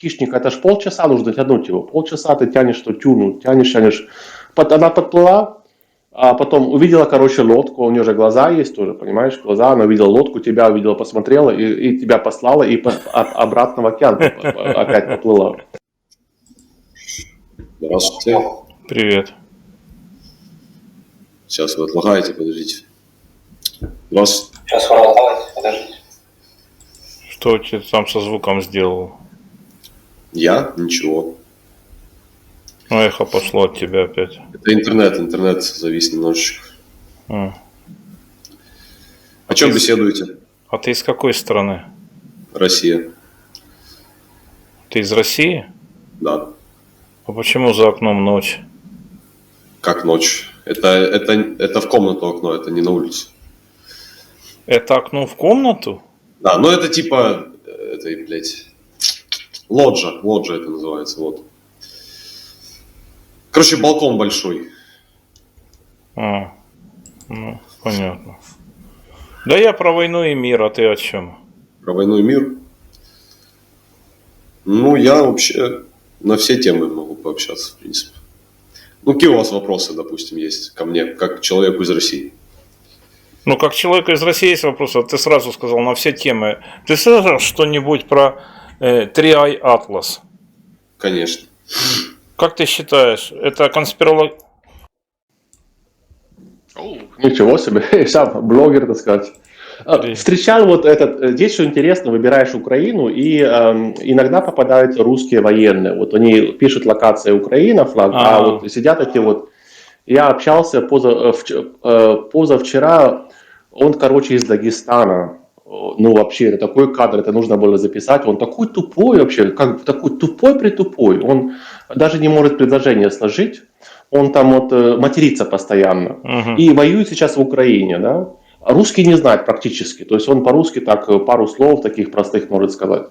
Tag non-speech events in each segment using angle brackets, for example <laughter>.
хищника, это ж полчаса нужно тянуть его. Полчаса ты тянешь эту тюну, тянешь, тянешь. Под- Она подплыла, а потом увидела, короче, лодку, у нее же глаза есть тоже, понимаешь, глаза, она увидела лодку, тебя увидела, посмотрела, и, и тебя послала, и по- а- обратно в океан по- по- опять поплыла. Здравствуйте. Привет. Сейчас вы отлагаете, подождите. Здравствуйте. Сейчас проголодалась, подождите. Что ты там со звуком сделал? Я? Ничего. Ну, эхо пошло от тебя опять. Это интернет, интернет завис немножечко. А, О чем беседуете? А ты из какой страны? Россия. Ты из России? Да. А почему за окном ночь? Как ночь? Это, это, это в комнату окно, это не на улицу. Это окно в комнату? Да, но это типа, э, это, блядь, лоджа, лоджа это называется, вот. Короче, балкон большой. А, ну, понятно. Да я про войну и мир, а ты о чем? Про войну и мир. Ну, я вообще на все темы могу пообщаться, в принципе. Ну, какие у вас вопросы, допустим, есть ко мне, как человеку из России? Ну, как человек из России есть вопрос, а ты сразу сказал на все темы. Ты слышал что-нибудь про э, Триай Атлас? Конечно. Как ты считаешь, это конспиролог... Ничего себе, <laughs> сам блогер, так сказать. А. Встречал вот этот, э, здесь что интересно, выбираешь Украину, и эм, иногда попадают русские военные. Вот они пишут локация Украина, флаг, а, А. вот сидят эти вот. Я общался поза, э, э, позавчера, он, короче, из Дагестана. Ну, вообще, это такой кадр, это нужно было записать. Он такой тупой вообще, как такой тупой-притупой. Он даже не может предложение сложить. Он там вот э, матерится постоянно Мгм. и воюет сейчас в Украине, да. Русский не знает практически, то есть он по-русски так э, пару слов таких простых может сказать.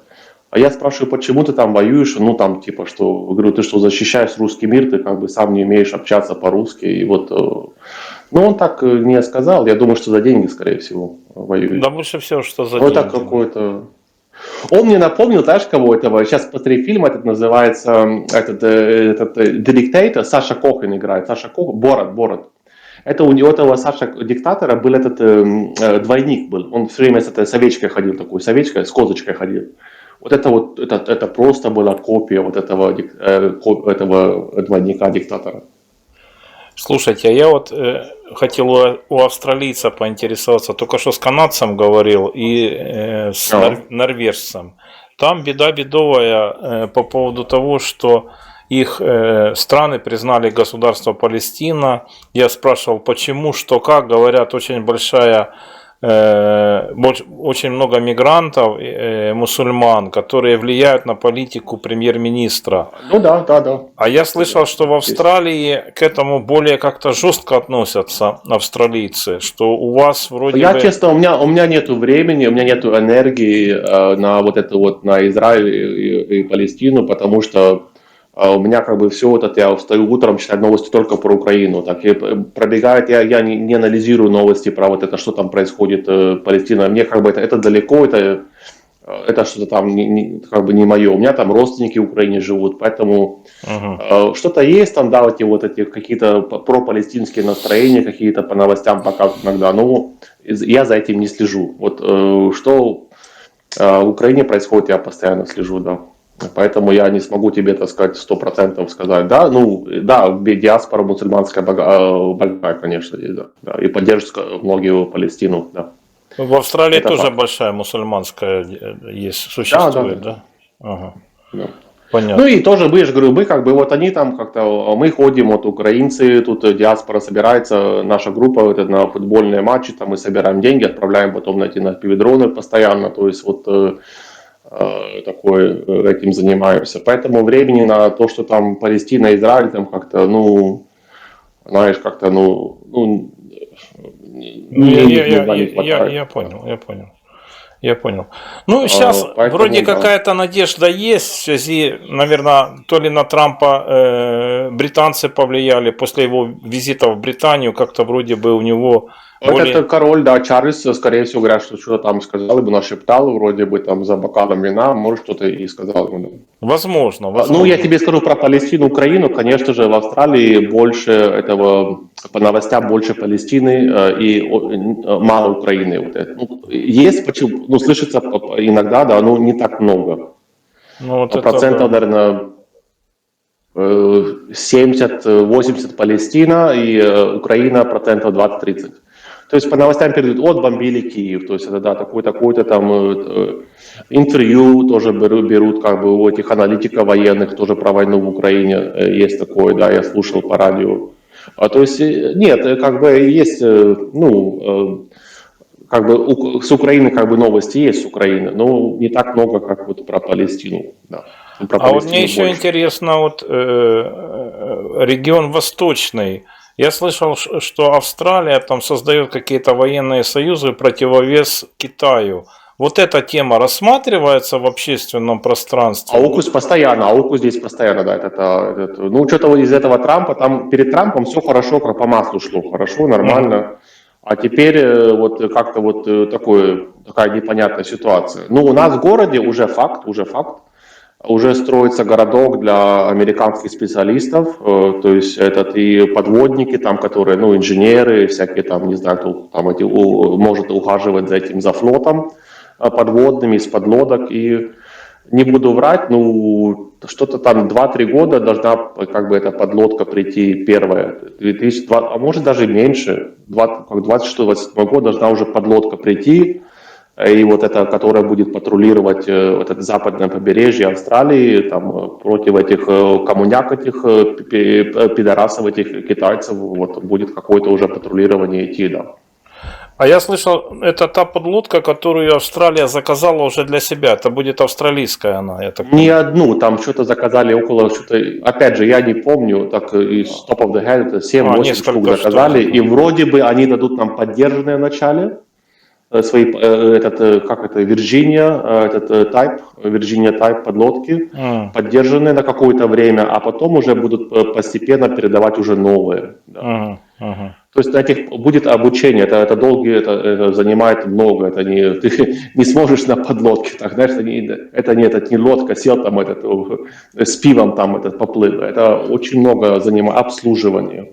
А я спрашиваю, почему ты там воюешь? Ну там типа что, говорю, ты что защищаешь русский мир, ты как бы сам не умеешь общаться по-русски и вот. Ну он так э, не сказал, я думаю, что за деньги, скорее всего, воюет. Да больше всего, что за это деньги. какой-то... Он мне напомнил, знаешь, кого этого? Сейчас посмотри фильм, этот называется, этот, э, этот э, The Dictator, Саша Кохин играет. Саша Кох, Борот, Борот. Это у него, этого Саша диктатора был этот э, двойник был. Он все время с этой совечкой ходил, такой совечкой, с козочкой ходил. Вот это вот, это, это просто была копия вот этого, э, этого двойника диктатора. Слушайте, а я вот э, хотел у, у австралийца поинтересоваться, только что с канадцем говорил и э, с Ага. нор- норвежцем. Там беда бедовая э, по поводу того, что их э, страны признали государство Палестина. Я спрашивал, почему, что, как. Говорят, очень большая, больш- очень много мигрантов, э, мусульман, которые влияют на политику премьер-министра. Ну да, да, да. А я слышал, что в Австралии к этому более как-то жестко относятся австралийцы, что у вас вроде Я бы... честно, у меня у меня нету времени, у меня нету энергии э, на вот это вот на Израиль и, и- Палестину, потому что э, у меня как бы все вот это я встаю утром читать новости только про Украину, так и э, пробегает я я не, не анализирую новости про вот это что там происходит э, Палестина, мне как бы это, это далеко, это э, это что-то там не, не- как бы не мое. У меня там родственники в Украине живут, поэтому Мгм. Э, Что-то есть там, да, вот эти вот эти какие-то пропалестинские настроения, какие-то по новостям пока иногда, но я за этим не слежу. Вот э, что э, в Украине происходит, я постоянно слежу, да. Поэтому я не смогу тебе, так сказать, сто процентов сказать. Да, ну, да, диаспора мусульманская э, большая, конечно, да, да, и поддерживают ска- многие Палестину, да. В Австралии Это тоже факт. большая мусульманская э, есть, существует, да? да. Ага. да. Понятно. Ну и тоже, мы же говорю, мы как бы вот они там как-то, а мы ходим, вот украинцы, тут э, диаспора собирается, наша группа вот, это на футбольные матчи, там мы собираем деньги, отправляем потом на эти на пивидроны постоянно, то есть вот э, такое э, этим занимаемся. Поэтому времени на то, что там Палестина, Израиль, там как-то, ну, знаешь, как-то, ну, ну, Ну, я, денег я, не я, я, я понял, я понял. Я понял. Ну, сейчас поэтому вроде да. какая-то надежда есть в связи, наверное, то ли на Трампа э, британцы повлияли после его визита в Британию, как-то вроде бы у него Вот Более- это король, да, Чарльз, скорее всего, говорят, что что-то там сказал, ему нашептал, вроде бы там за бокалом вина, может, что-то и сказал ему. да. Возможно, возможно. Ну, я тебе скажу про Палестину, Украину. Конечно же, в Австралии больше этого, по новостям, больше Палестины э, и э, мало Украины. Вот это. Ну, есть, почему, ну, слышится иногда, да, но не так много. Ну, вот это Процентов, да. наверное, э, 70-80 Палестина и э, Украина процентов 20-30. То есть по новостям передают, вот бомбили Киев, то есть это да, такой-такой-то там э, э, интервью тоже берут, берут как бы у этих аналитиков военных тоже про войну в Украине э, есть такое, да, я слушал по радио. А, то есть нет, как бы есть, ну, как бы с Украины как бы новости есть с Украины, но не так много, как вот про Палестину. Да. Про А вот Палестину мне еще больше. интересно, вот э, регион восточный. Я слышал, что Австралия там создает какие-то военные союзы противовес Китаю. Вот эта тема рассматривается в общественном пространстве? А укус постоянно, а укус здесь постоянно, да, это, это- это- ну, что-то вот из этого Трампа, там перед Трампом все хорошо, как по маслу шло, хорошо, нормально, а теперь э, вот как-то вот э, такое, такая непонятная ситуация. Ну, у нас в городе уже факт, уже факт, уже строится городок для американских специалистов, э, то есть этот и подводники там, которые, ну, инженеры, всякие там, не знаю, кто там эти, может ухаживать за этим, за флотом э, подводными, из подлодок, и не буду врать, ну, что-то там 2-3 года должна как бы эта подлодка прийти первая, 2002, а может даже меньше, 20, как 26-27 год должна уже подлодка прийти, и вот эта, которая будет патрулировать э, вот это западное побережье Австралии, там, э, против этих э, коммуняк, этих пи- пи- пидорасов, этих китайцев, вот будет какое-то уже патрулирование идти, да. А я слышал, это та подлодка, которую Австралия заказала уже для себя. Это будет австралийская она, я так Не одну, там что-то заказали около, что-то, опять же, я не помню, так из top of the head, это 7-8 А, штук заказали, штук. и вроде бы они дадут нам поддержанные вначале, э, свои, э, этот, э, как это, Virginia, э, этот э, type, Virginia type подлодки, М, поддержанные на какое-то время, а потом уже будут э, постепенно передавать уже новые. да. мгм, мгм. То есть на этих будет обучение, это, это долгие, это, это занимает много, это не, <laughs> ты не сможешь на подлодке, так, знаешь, это не, это не, это не лодка, сел там этот, э, с пивом там этот поплыл, это очень много занимает, обслуживание.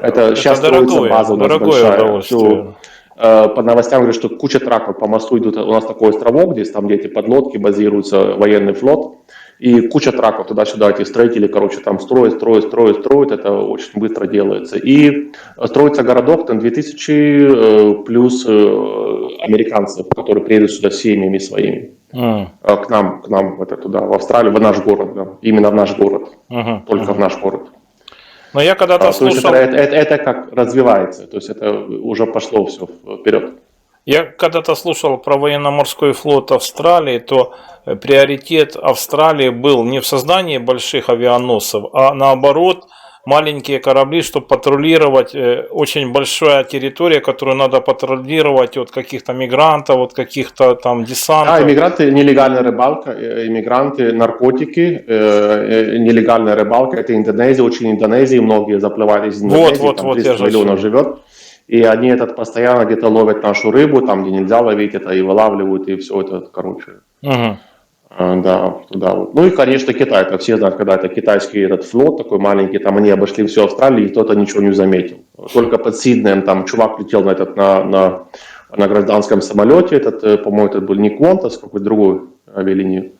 Это, сейчас строится дорогое, база у нас дорогое большая. удовольствие. Э, По новостям говорят, что куча траков по мосту идут, у нас такой островок здесь, там где эти подлодки базируются, военный флот, и куча траков туда-сюда, эти строители, короче, там строят, строят, строят, строят, это очень быстро делается. И строится городок, там 2000 э, плюс э, американцев, которые приедут сюда семьями своими, э, к нам, к нам, это туда, в Австралию, в наш город, да, именно в наш город, мгм, только мгм. в наш город. Но я когда-то А, слушал... это, это, это как развивается, то есть это уже пошло все вперед. Я когда-то слушал про военно-морской флот Австралии, то э, приоритет Австралии был не в создании больших авианосцев, а наоборот маленькие корабли, чтобы патрулировать э, очень большая территория, которую надо патрулировать от каких-то мигрантов, от каких-то там десантов. иммигранты, нелегальная рыбалка, э, иммигранты, наркотики, э, нелегальная рыбалка, это Индонезия, очень Индонезии, многие заплывают из Индонезии, вот, там вот, 300 я же миллионов живет, и они этот постоянно где-то ловят нашу рыбу, там, где нельзя ловить это, и вылавливают, и все это, короче, Мгм. Э, да, вот. Ну и, конечно, Китай, это все знают, когда это китайский этот флот такой маленький, там они обошли всю Австралию, и кто-то ничего не заметил. Только под Сиднеем там чувак летел на этот, на, на, на гражданском самолете, этот, э, по-моему, это был не Qantas, какой-то другой авиалинии.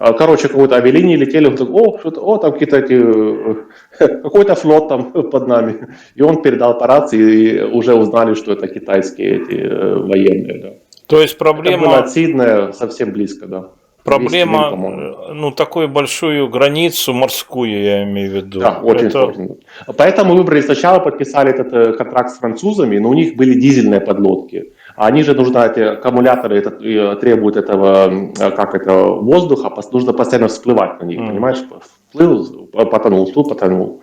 А, Короче, какой-то авиалинии летели, он такой, о, что-то, о, там какие-то эти, э, <laughs> какой-то флот там <laughs> под нами. И он передал по рации, и уже узнали, что это китайские эти э, военные. Да. То есть Это было проблема, от Сиднея совсем близко, да. 200 проблема миль, э, ну, такую большую границу морскую, я имею в виду. Да, очень Это- сложно. Поэтому выбрали сначала, подписали этот э, контракт с французами, но у них были дизельные подлодки. А они же нужно, эти аккумуляторы этот, э, требуют этого, как это, воздуха, нужно постоянно всплывать на них, Мгм. понимаешь? Вплыл, потонул, всплыл, потонул.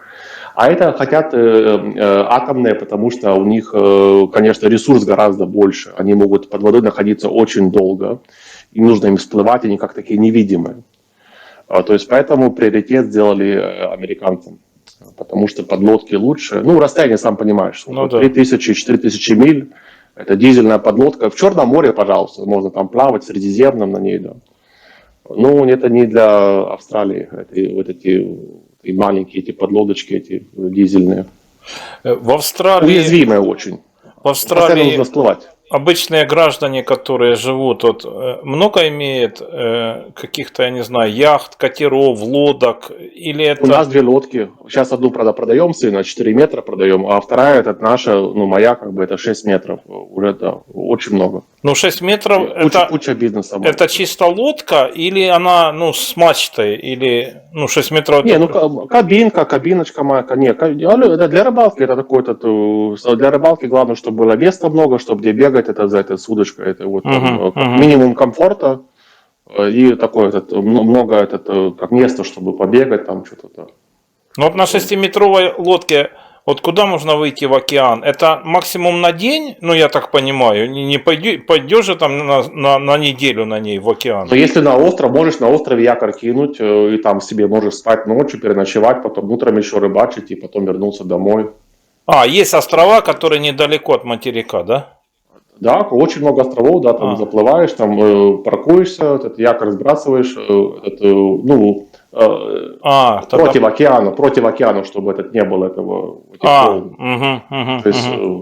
А это хотят э, э, атомные, потому что у них, э, конечно, ресурс гораздо больше. Они могут под водой находиться очень долго. Им нужно им всплывать, они как такие невидимые. А, То есть поэтому приоритет сделали э, американцам. потому что подлодки лучше. Ну, расстояние, сам понимаешь, Ну да. 3000-4000 миль, это дизельная подлодка. В Черном море, пожалуйста, можно там плавать, в Средиземном на ней, да. Ну, это не для Австралии, это вот эти и маленькие эти подлодочки, эти дизельные. Э, В Австралии, Уязвимые очень. в Постоянно Австралии нужно всплывать. Обычные граждане, которые живут, вот, э, много имеет э, каких-то, я не знаю, яхт, катеров, лодок, или это... У нас две лодки. Сейчас одну, продаем сына, 4 метра продаем, а вторая, это наша, ну, моя, как бы, это 6 метров. Уже, да, очень много. Ну, 6 метров, Куча, это, куча бизнеса. это чисто лодка, или она, ну, с мачтой, или, ну, 6 метров... Не, это- ну ка- кабинка, кабиночка моя, не, алло, это для рыбалки, это такой то для рыбалки главное, чтобы было места много, чтобы где бегать, это за это с удочкой, это вот э, как мгм. минимум комфорта э, и такое этот, м- много этот, э, как место, чтобы побегать там что-то. да. Ну, вот на 6-метровой лодке, вот куда можно выйти в океан? Это максимум на день, ну, я так понимаю, не, пойдё- пойдешь же там на, на, на неделю на ней в океан? Но если на остров, можешь на острове якорь кинуть, э, и там себе можешь спать ночью, переночевать, потом утром еще рыбачить, и потом вернуться домой. А, есть острова, которые недалеко от материка, да? Да, очень много островов, да, там А. заплываешь, там э, паркуешься, этот якорь сбрасываешь, э, этот, э, ну, э, А, тогда- против океана, против океана, чтобы этот не было этого. А, мгм, мгм, То есть, э,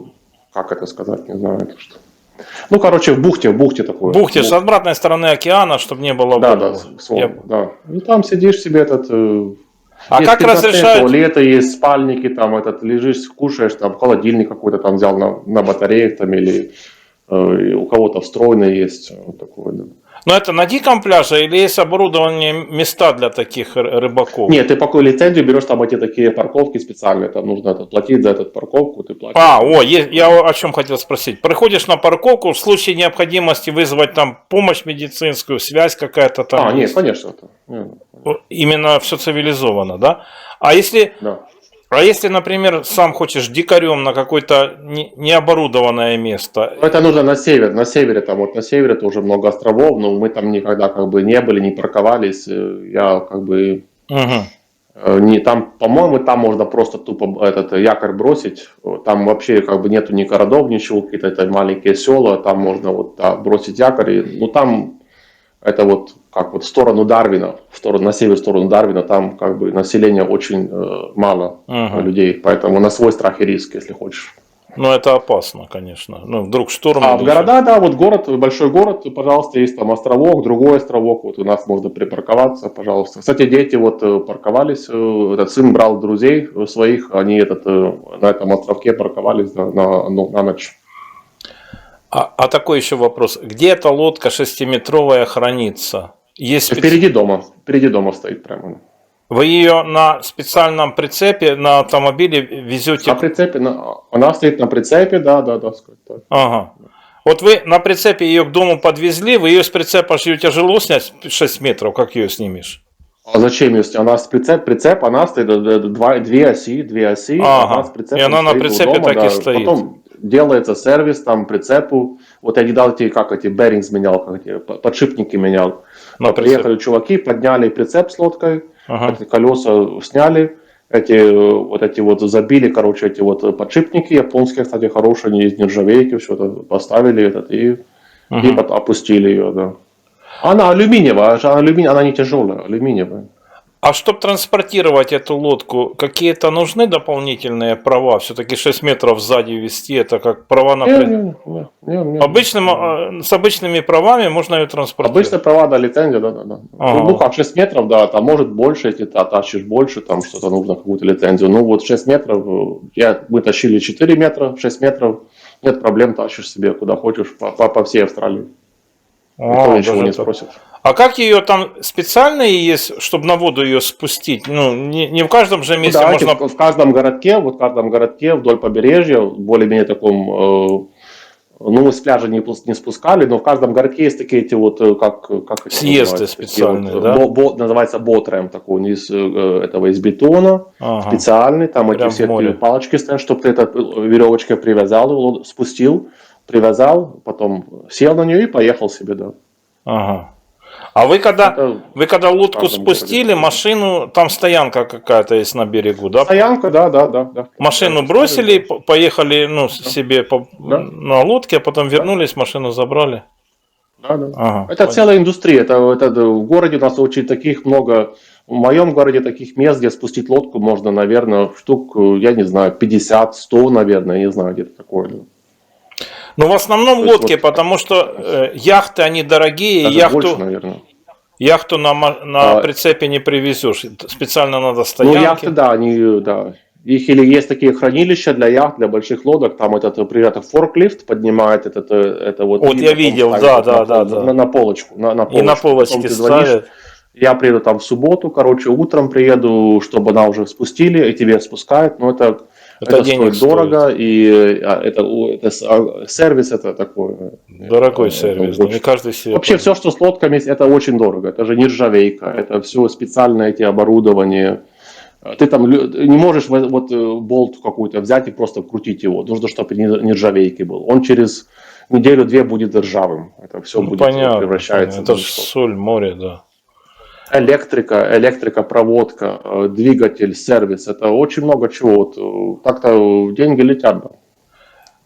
как это сказать, не знаю, это что. Ну, короче, в бухте, в бухте такое. Бухте Бух- с обратной стороны океана, чтобы не было Да, да, с- с волн, Я- да. И там сидишь себе этот. э, А есть как разрешают- Туалеты есть, спальники, там этот, лежишь, кушаешь, там холодильник какой-то там взял на, на батареях там или э, у кого-то встроенный есть. Вот такое, да. Но это на диком пляже или есть оборудование, места для таких ры- рыбаков? Нет, ты такую лицензию берешь, там эти такие парковки специальные, там нужно это, платить за эту парковку, ты платишь. А, о, я о чем хотел спросить. Приходишь на парковку, в случае необходимости вызвать там помощь медицинскую, связь какая-то там. А, нет, конечно. Это, Именно все цивилизовано, да? А если, да. А если, например, сам хочешь дикарем на какое-то не- необорудованное место? Но Это нужно на север, на севере, там вот на севере тоже много островов, но мы там никогда как бы не были, не парковались, э, я как бы э, не там, по-моему, там можно просто тупо этот якорь бросить, там вообще как бы нету ни городов, ничего, какие-то это маленькие села, там можно вот да, бросить якорь, и, ну там это вот как вот в сторону Дарвина, в сторону, на север в сторону Дарвина, там как бы населения очень э, мало Мгм. э, людей, поэтому на свой страх и риск, если хочешь. Ну, это опасно, конечно. Ну, вдруг шторм. А в города, да, вот город, большой город, пожалуйста, есть там островок, другой островок, вот у нас можно припарковаться, пожалуйста. Кстати, дети вот э, парковались, э, этот сын брал друзей своих, они этот, на этом островке парковались да, на, ну, на ночь. А, а такой еще вопрос. Где эта лодка шестиметровая хранится? Есть специ- Впереди дома, впереди дома стоит прямо. Вы ее на специальном прицепе на автомобиле везете? На прицепе, на- она стоит на прицепе, да, да, да. сказать так. Ага. Вот вы на прицепе ее к дому подвезли, вы ее с прицепа ее тяжело снять 6 метров, как ее снимешь? А зачем если она с прицеп, прицеп, она стоит, э, э, два, две оси, две оси, Ага. она с прицепом И она на стоит у прицепе дома, так и стоит. Потом делается сервис там прицепу, вот я недавно эти, как эти, bearings менял, как эти, по- подшипники менял. На Приехали чуваки, подняли прицеп с лодкой, Ага. эти колеса сняли, эти вот эти вот забили, короче, эти вот подшипники японские, кстати, хорошие, они из нержавейки, все это поставили этот и, и Мгм. пот- опустили ее, да. Она алюминиевая, она, алюмини... она не тяжелая, алюминиевая. А чтобы транспортировать эту лодку, какие-то нужны дополнительные права? Все-таки 6 метров сзади вести, это как права на... Не, не, не, не, не. Обычным, э, с обычными правами можно ее транспортировать. Обычно права, да, лицензия, да, да, да. Ага. Ну как, 6 метров, да, там может больше, если ты оттащишь больше, там что-то нужно, какую-то лицензию. Ну вот 6 метров, я, мы тащили 4 метра, 6 метров, нет проблем, тащишь себе куда хочешь, по, по, по всей Австралии. Никто А, ничего не так. спросит. А как ее там специальные есть, чтобы на воду ее спустить? Ну, не, не в каждом же месте да, можно... в, в каждом городке, вот в каждом городке вдоль побережья, более-менее таком, э, ну, мы с пляжа не, не спускали, но в каждом городке есть такие эти вот, э, как, как Съезды специальные, вот, да? бо- бо- называется ботрем такой, из э, этого из бетона, Ага. специальный, там Прям эти все палочки стоят, чтобы ты это э, веревочкой привязал, спустил, привязал, потом сел на нее и поехал себе, да. Ага. А вы когда, Это вы когда лодку спустили, городе. машину, там стоянка какая-то есть на берегу, да? стоянка, да, да, да. да. Машину бросили, по- поехали, ну, себе по- Да. на лодке, а потом вернулись, машину забрали. Да, да. Ага, Это понятно. целая индустрия. Это, это в городе у нас очень таких много. В моем городе таких мест, где спустить лодку можно, наверное, штук, я не знаю, 50, 100, наверное, я не знаю, где-то такое. Ну, в основном То лодки, вот- потому что э, яхты, они дорогие, Даже яхту, больше, наверное. яхту на, на А, прицепе не привезешь. Специально надо Ну, стоянки. яхты, да, они, да. Их или есть такие хранилища для яхт, для больших лодок, там этот, например, это форклифт поднимает этот, э, это вот. Вот я видел, ставит да, да, на, да, да. На, на полочку, на, на и на полочку. полочке ставят. Я приеду там в субботу, короче, утром приеду, чтобы она уже спустили, и тебе спускают, но это, Это это, денег стоит дорого, и а, это, это а, сервис это такой. э, Дорогой это сервис, очень- не каждый себе. Вообще все, что с лодками, это очень дорого. Это же нержавейка, это все специальное эти оборудование. Ты там не можешь вот э, болт какой-то взять и просто крутить его. Нужно, чтобы не нержавейки был. Он через неделю-две будет ржавым. Это все Ну, будет понятно, превращается понятно. Это соль, море, да. Электрика, электропроводка, э, двигатель, сервис. Это очень много чего. Вот, э, Так-то деньги летят. да.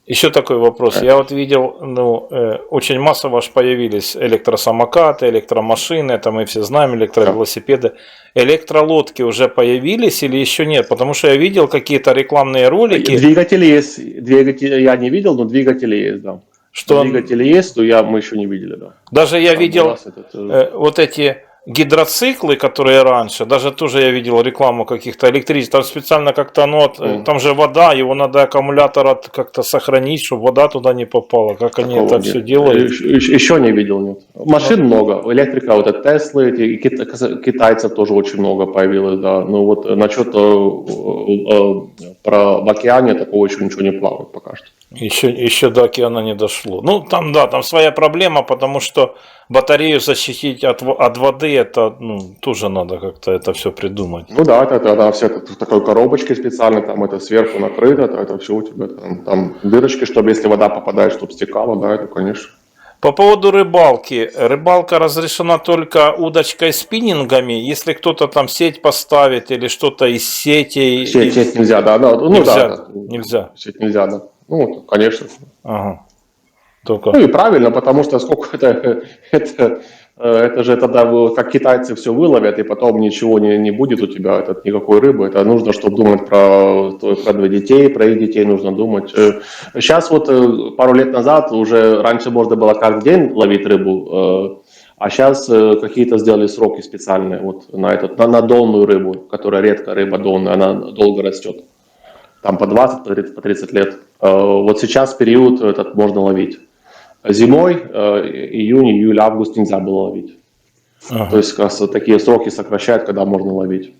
Еще такой вопрос. Я вот видел, ну, э, очень массово аж появились электросамокаты, электромашины, это мы все знаем, электровелосипеды. Электролодки уже появились или еще нет? Потому что я видел какие-то рекламные ролики, Двигатели есть. Двигатели я не видел, но двигатели есть, да. что Двигатели есть, но я, мы еще не видели, да. даже я Там видел этот, э, э, вот эти гидроциклы, которые раньше, даже тоже я видел рекламу каких-то электричеств, там специально как-то, ну, от, Мгм. там же вода, его надо аккумулятор от- как-то сохранить, чтобы вода туда не попала. Как они Такого это нет. все делают? Еще, еще- не видел, нет. Машин много. Электрика, вот это Теслы, эти, китайцев тоже очень много появилось, да. Ну вот насчет э, э, э, про в океане такого еще ничего не плавает пока что. Еще, еще до океана не дошло. Ну, там, да, там своя проблема, потому что батарею защитить от, от воды, это, ну, тоже надо как-то это все придумать. Ну да, это, это, это все это в такой коробочке специальной, там это сверху накрыто, это, это все у тебя там, там дырочки, чтобы если вода попадает, чтобы стекала, да, это конечно. По поводу рыбалки. Рыбалка разрешена только удочкой спиннингами. Если кто-то там сеть поставит или что-то из сети. Сеть, сеть нельзя, да, да. Ну Нельзя, да. нельзя. Сеть нельзя, да. Ну, конечно. Ага. Только. Ну и правильно, потому что сколько <laughs> это, это, э, это же тогда как китайцы все выловят, и потом ничего не, не будет у тебя, этот, никакой рыбы. Это нужно, чтобы думать про, про двоих детей, про их детей нужно думать. Э, Сейчас вот э, пару лет назад уже раньше можно было каждый день ловить рыбу, э, а сейчас какие-то сделали сроки специальные вот на этот, на, на долную рыбу, которая редко рыба долная, она долго растет. Там по 20, по 30, по 30 лет. Э, Вот сейчас период этот можно ловить. Зимой, э, июнь, июль, август нельзя было ловить. Ага. То есть как раз такие сроки сокращают, когда можно ловить.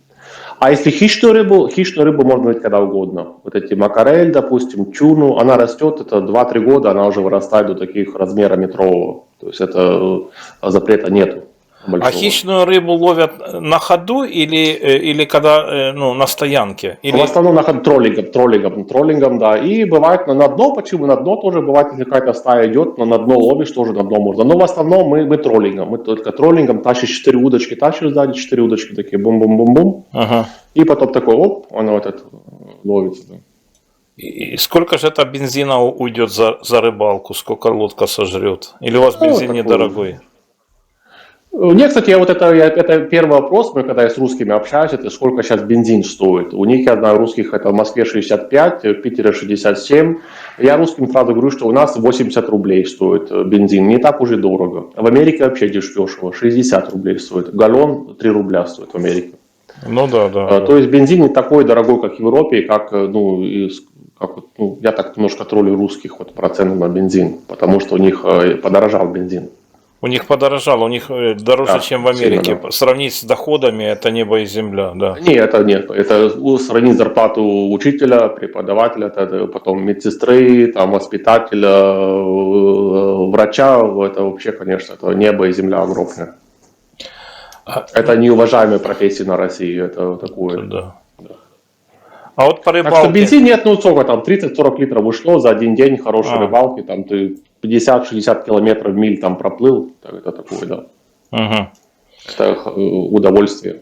А если хищную рыбу, хищную рыбу можно ловить когда угодно. Вот эти макарель, допустим, тюну, она растет, это 2-3 года, она уже вырастает до таких размера метрового. То есть это э, запрета нету. А большого. хищную рыбу ловят на ходу или, э, или когда э, ну, на стоянке? Или... В основном на ход троллингом, троллингом, троллингом, да. И бывает на, на дно, почему на дно тоже бывает, если какая-то стая идет, но на дно ловишь, тоже на дно можно. Но в основном мы, мы троллингом, мы только троллингом тащишь 4 удочки, тащишь сзади 4 удочки такие, бум-бум-бум-бум. Ага. И потом такой, оп, оно вот это ловится. Да. И сколько же это бензина уйдет за, за рыбалку? Сколько лодка сожрет? Или у вас Ну, бензин такой- недорогой? Них, кстати, я вот это, я- это первый вопрос, мы когда я с русскими общаюсь, это сколько сейчас бензин стоит. У них, я знаю, русских это в Москве 65, в Питере 67. Я русским сразу говорю, что у нас 80 рублей стоит э, бензин, не так уже дорого. В Америке вообще дешево, 60 рублей стоит. Галлон 3 рубля стоит в Америке. Ну да, да. Э, То есть бензин не такой дорогой, как в Европе, как, э, ну, и с- как вот, ну, я так немножко троллю русских вот про цены на бензин, потому что у них э, подорожал бензин. У них подорожало, у них э, дороже, Да, чем в Америке. сильно, да. Сравнить с доходами это небо и земля, да. Не, это нет. Это сравнить зарплату учителя, преподавателя, это- потом медсестры, там, воспитателя, э, врача. Это вообще, конечно, это небо и земля огромная. А- Это неуважаемые профессии на России. Это такое. Да. А вот по Так что рыбалке. бензин нет, ну сколько там, 30-40 литров ушло за один день хорошей А. рыбалки, там ты 50-60 километров в миль там проплыл, так это такое, да. Мгм. Это э, удовольствие.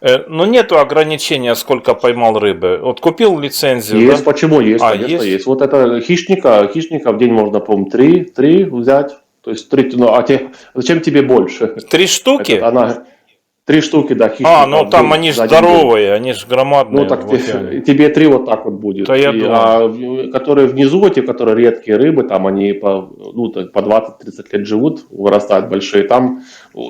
Э, Но нету ограничения, сколько поймал рыбы. Вот купил лицензию, Есть, да? почему есть, А, конечно, есть? есть. Вот это хищника, хищника в день можно, по-моему, три, три взять. То есть три, ну, а те, зачем тебе больше? Три штуки? Это она, три штуки, да, хищника. а, ну там они же здоровые, они же громадные. Ну так в те- океане. тебе три вот так вот будет. Да я И, думаю. а которые внизу, эти, которые редкие рыбы, там они по, ну, по 20-30 лет живут, вырастают большие, там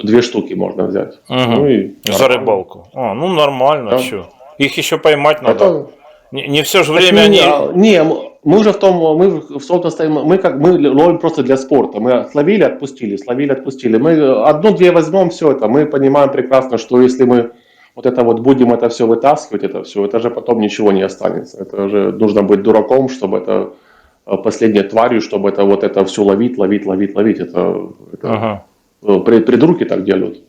две штуки можно взять. Мгм. Ну и За рыбалку. А, ну нормально, Да. что. Их еще поймать надо. Это, Не, не все же время не, они... а, Не, мы уже в том, мы в том мы как мы ловим просто для спорта. Мы словили, отпустили, словили, отпустили. Мы одну-две возьмем, все это. Мы понимаем прекрасно, что если мы вот это вот будем это все вытаскивать, это все, это же потом ничего не останется. Это же нужно быть дураком, чтобы это э, последней тварью, чтобы это вот это все ловить, ловить, ловить, ловить. Это, это, Ага. при- придурки так делают.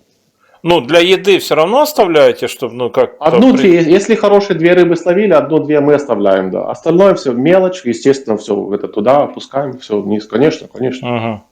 Ну, для еды все равно оставляете, чтобы, ну, как Одну-две, если хорошие две рыбы словили, одну-две мы оставляем, да. Остальное все мелочь, естественно, все это туда опускаем, все вниз. Конечно, конечно.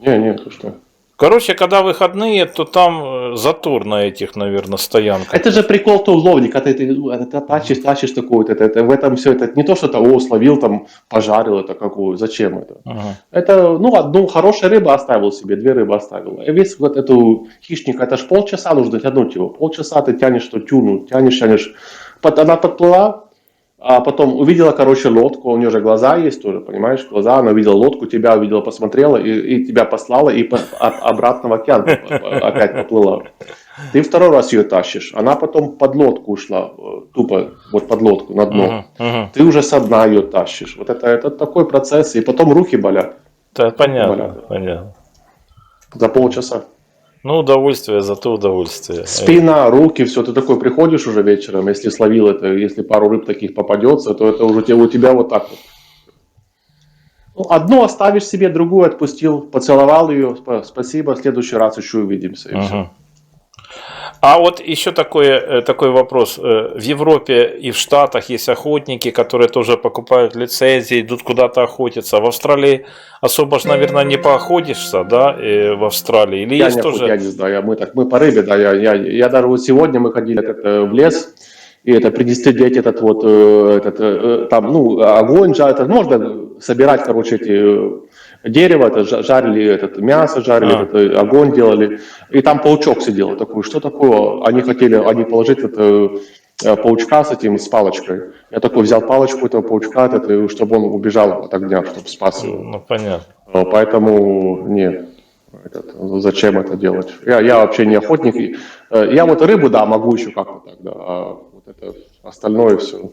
Не, не, ты что. Короче, когда выходные, то там э, затор на этих, наверное, стоянках. Это же прикол то в ловле, когда ты, ну, это тащишь, тащишь такую, это, это, в этом все, это не то, что это, о, словил там, пожарил это какую, зачем это? Ага. Это, ну, одну хорошая рыба оставил себе, две рыбы оставил. И весь вот эту хищника, это ж полчаса нужно тянуть его. Полчаса ты тянешь что тюну, тянешь, тянешь. Под- Она подплыла, а потом увидела, короче, лодку, у нее же глаза есть тоже, понимаешь, глаза, она увидела лодку, тебя увидела, посмотрела, и, и тебя послала, и по- а- обратно в океан опять поплыла. Ты второй раз ее тащишь, она потом под лодку ушла, э, тупо вот под лодку, на дно. Мгм, мгм. Ты уже со дна ее тащишь. Вот это, это такой процесс, и потом руки болят. Да, понятно, Понятно. понятно. За полчаса. Ну, удовольствие, зато удовольствие. Спина, руки, все. Ты такой приходишь уже вечером, если словил это, если пару рыб таких попадется, то это уже у тебя вот так вот. Ну, одну оставишь себе, другую отпустил, поцеловал ее, спа- спасибо, в следующий раз еще увидимся. и всё. Мгм. А вот еще такой, э, такой вопрос. Э, В Европе и в Штатах есть охотники, которые тоже покупают лицензии, идут куда-то охотиться. В Австралии особо ж, наверное, не поохотишься, да, э, в Австралии? Или Я есть не, тоже... охот- я не знаю, мы так, мы по рыбе, да, я, я, я даже вот сегодня мы ходили в лес, и это дети этот вот, этот, там, ну, огонь, жа- это можно собирать, короче, эти дерево, это жа- жарили этот мясо, жарили, А. этот, э, огонь делали, и там паучок сидел такой, что такое? Они хотели, они положить это э, паучка с этим, с палочкой. Я такой взял палочку этого паучка, этот, и чтобы он убежал от огня, чтобы спас его. Ну, понятно. Э, Поэтому нет. Этот, зачем это делать? Я, я вообще не охотник. Я вот рыбу, да, могу еще как-то так, да, а вот это остальное все.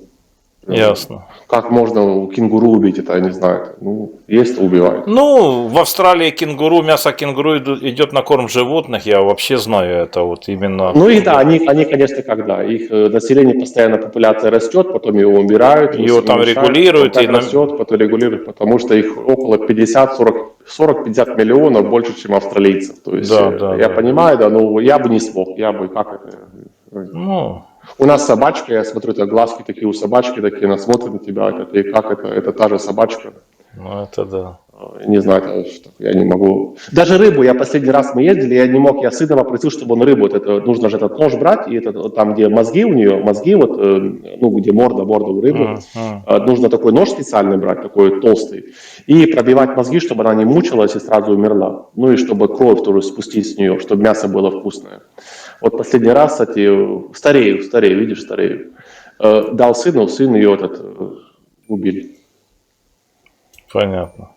Ясно. Как можно кенгуру убить, это я не знаю. Ну, есть, убивают. Ну, в Австралии кенгуру, мясо кенгуру идет на корм животных, я вообще знаю это вот именно. Ну и да, они, они конечно, когда их э, население постоянно, популяция растет, потом его убирают. Её там уменьшают, регулируют, потом и растет, потом регулируют, потому что их около 50, 40, 40-50 миллионов больше, чем австралийцев. То есть, Да, э, да, я да. понимаю, да, но я бы не смог, я бы, как это... э, Ну, У нас собачка, я смотрю, это глазки такие у собачки, такие, она смотрит на тебя, это, и как это, это та же собачка. ну это да. Э, Не знаю, что, я не могу. Даже рыбу, я последний раз мы ездили, я не мог, я сына попросил, чтобы он рыбу, вот это, нужно же этот нож брать, и это, там, где мозги у нее, мозги, вот, э, ну, где морда, морда у рыбы, э, нужно такой нож специальный брать, такой толстый, и пробивать мозги, чтобы она не мучилась и сразу умерла. Ну и чтобы кровь тоже спустить с нее, чтобы мясо было вкусное. Вот последний раз, кстати, старею, старею, видишь, старею. Э, Дал сыну, сын ее этот э, убили. Понятно.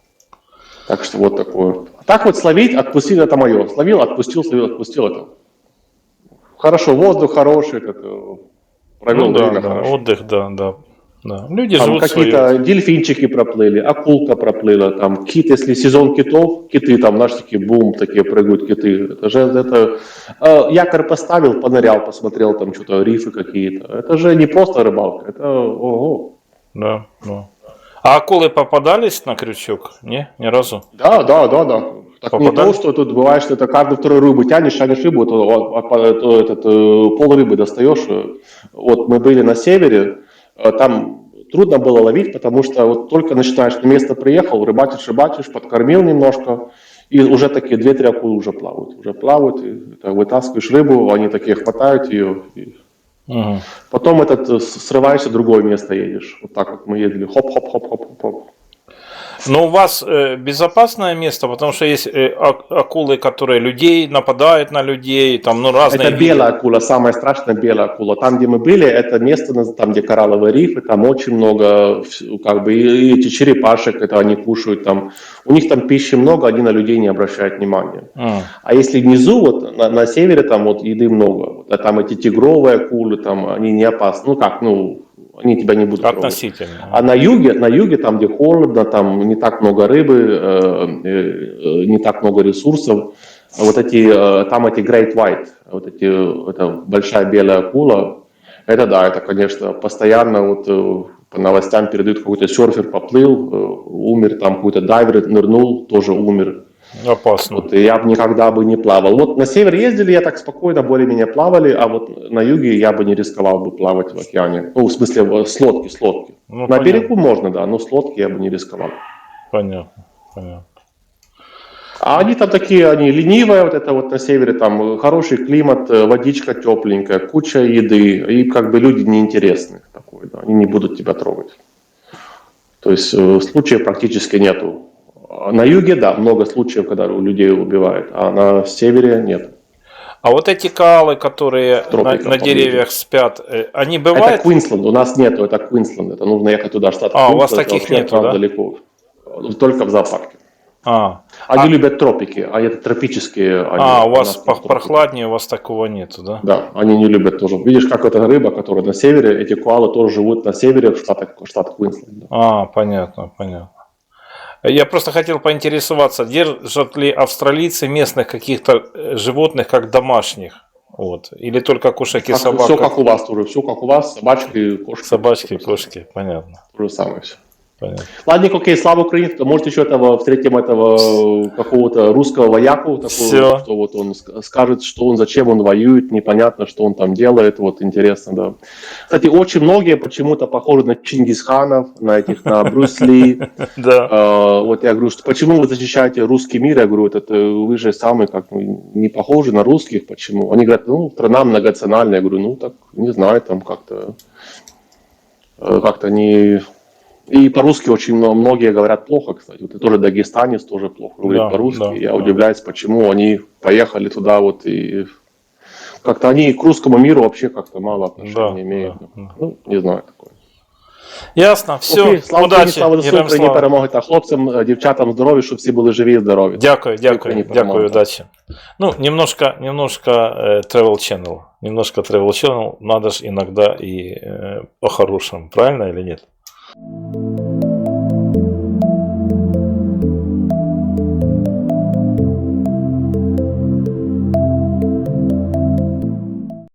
Так что вот такое. А так вот словить, отпустить, это мое. Словил, отпустил, словил, отпустил это. Хорошо, воздух хороший, как, э, провел Ну да, время да, хорошо. отдых, да, да. Да. Люди Там живут какие-то свое. дельфинчики проплыли, акулка проплыла, там кит, если сезон китов, киты там, знаешь, такие бум, такие прыгают киты. Это же это, э, якорь поставил, понырял, посмотрел там что-то, рифы какие-то. Это же не просто рыбалка, это ого. Да, да. А акулы попадались на крючок? Не, ни разу. Да, да, да, да. Так не Попадали? то, что тут бывает, что это каждую вторую рыбу тянешь, тянешь рыбу, то, а, а, то этот, э, пол рыбы достаешь. Вот мы были на севере, э, там трудно было ловить, потому что вот только начинаешь на место приехал, рыбачишь, рыбачишь, подкормил немножко, И уже такие две-три акулы уже плавают. Уже плавают, и это вытаскиваешь рыбу, они такие хватают ее. и Мгм. Потом этот срываешься, другое место едешь. Вот так вот мы ездили. Хоп-хоп-хоп-хоп-хоп. Но у вас э, безопасное место, потому что есть э, ак- акулы, которые людей нападают на людей, там, ну, разные Это белая акула, самая страшная белая акула. Там, где мы были, это место, там, где коралловые рифы, там очень много, как бы, и эти черепашек, это они кушают там. У них там пищи много, они на людей не обращают внимания. М. А если внизу, вот на, на севере, там вот еды много. А там эти тигровые акулы, там они не опасны. Ну как, ну, они тебя не будут трогать. Относительно. А на юге, на юге, там, где холодно, там не так много рыбы, э, э, э, не так много ресурсов. Вот эти, там эти Great White, вот эти, это большая белая акула, это да, это, конечно, постоянно вот по новостям передают, какой-то серфер поплыл, умер, там какой-то дайвер нырнул, тоже умер. Опасно. Вот, и я бы никогда бы не плавал. Вот на север ездили, я так спокойно более-менее плавали, а вот на юге я бы не рисковал бы плавать в океане. Ну, в смысле, с лодки, с лодки. Ну, на понятно. берегу можно, да, но с лодки я бы не рисковал. Понятно. Понятно. А они там такие, они ленивые, вот это вот на севере, там хороший климат, э, водичка тепленькая, куча еды, и как бы люди неинтересны такой, да, они не будут тебя трогать. То есть э, случаев практически нету. А На юге, да, много случаев, когда у людей убивают, а на севере нет. А вот эти коалы, которые на, Тропиках на деревьях спят, э, они Это бывают? Квинсленд, у нас нету, это Квинсленд, это нужно ехать туда, штат А, у вас Квинсленд, таких нету, да? далеко. Только в зоопарке. А, Они А- любят тропики, а это тропические. они- а, у нас вас тропиков. прохладнее, у вас такого нету, да? Да, они не любят тоже. Видишь, как эта рыба, которая на севере, эти коалы тоже живут на севере, в штатах, штат Квинсленд. А, понятно, понятно. Я просто хотел поинтересоваться, держат ли австралийцы местных каких-то э, животных как домашних? Вот. Или только кошек и собак? все как у вас тоже, все как у вас, собачки, кошки. Собачки, кошки, понятно. То же самое все. Понятно. Ладненько, окей, слава Украине, может еще этого встретим этого какого-то русского вояку, такого, Всё. что вот он ск- скажет, что он, зачем он воюет, непонятно, что он там делает, вот интересно, да. Кстати, очень многие почему-то похожи на Чингисханов, на этих, на Брюс Ли. <laughs> Да. А, Вот я говорю, что почему вы защищаете русский мир? Я говорю, вот это вы же самые как не похожи на русских, почему? Они говорят, ну, страна многонациональная. Я говорю, ну, так, не знаю, там как-то э, как-то не... И по-русски очень мно- многие говорят плохо, кстати. Вот и тоже дагестанец тоже плохо говорит Да, по-русски. да, Я да. удивляюсь, почему они поехали туда вот и как-то они к русскому миру вообще как-то мало отношения Да, имеют. да, да. Ну, не знаю такое. Ясно, все, Окей, слава Україні, удачі, слава ЗСУ, героям Україні слава. перемоги та хлопцям, е, дівчатам здорові, щоб всі були живі і здорові. Дякую, дякую, Україні дякую, перемоги. удачи. Ну, немножко, немножко э, Travel Channel, немножко Travel Channel, надо же иногда и э, по-хорошему, правильно или нет? Thank you.